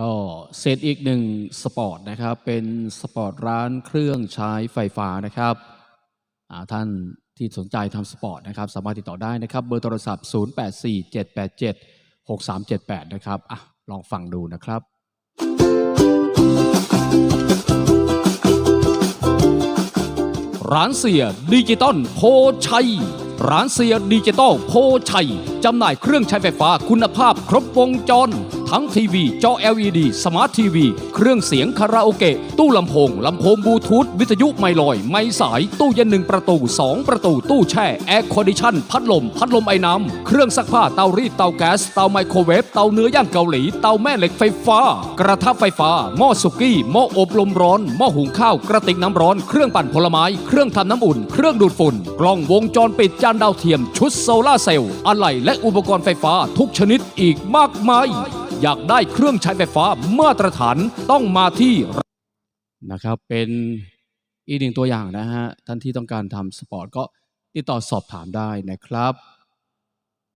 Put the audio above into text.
ก็เซตอีกหนึ่งสปอร์ตนะครับ เป็นสปอร์ตร้านเครื่องใช้ไฟฟ้านะครับท่านที่สนใจทำสปอร์ตนะครับ สามารถติดต่อได้นะครับ เบอร์โทรศัพท์ 0847876378 นะครับอะลองฟังดูนะครับร้านเสียดิจิตอลโพชัย ร้านเสียดิจิตอลโพชัยจำหน่ายเครื่องใช้ไฟฟ้าคุณภาพครบวงจร ทั้งทีวี จอ LED สมาร์ททีวี เครื่องเสียงคาราโอเกะ ตู้ลำโพง ลำโพงบลูทูธ วิทยุไมลอย ไม้สาย ตู้เย็นหนึ่งประตู 2 ประตู ตู้แช่ แอร์คอนดิชันพัดลม พัดลมไอ้น้ำ เครื่องซักผ้า เตารีด เตาแก๊ส เตาไมโครเวฟ เตาเนื้อย่างเกาหลี เตาแม่เหล็กไฟฟ้า กระทะไฟฟ้า หม้อสุกี้ หม้ออบลมร้อน หม้อหุงข้าว กระติกน้ำร้อน เครื่องปั่นผลไม้ เครื่องทำน้ำอุ่น เครื่องดูดฝุ่น กล้องวงจรปิดจานดาวเทียม ชุดโซลาเซลล์ อะไหล่และอุปกรณ์ไฟฟ้าทุกชนิดอีกมากมาย อยากได้เครื่องใช้ไฟฟ้ามาตรฐานต้องมาที่นะครับ เป็นอีกหนึ่งตัวอย่างนะฮะท่านที่ต้องการทำสปอร์ตก็ติดต่อสอบถามได้นะครับ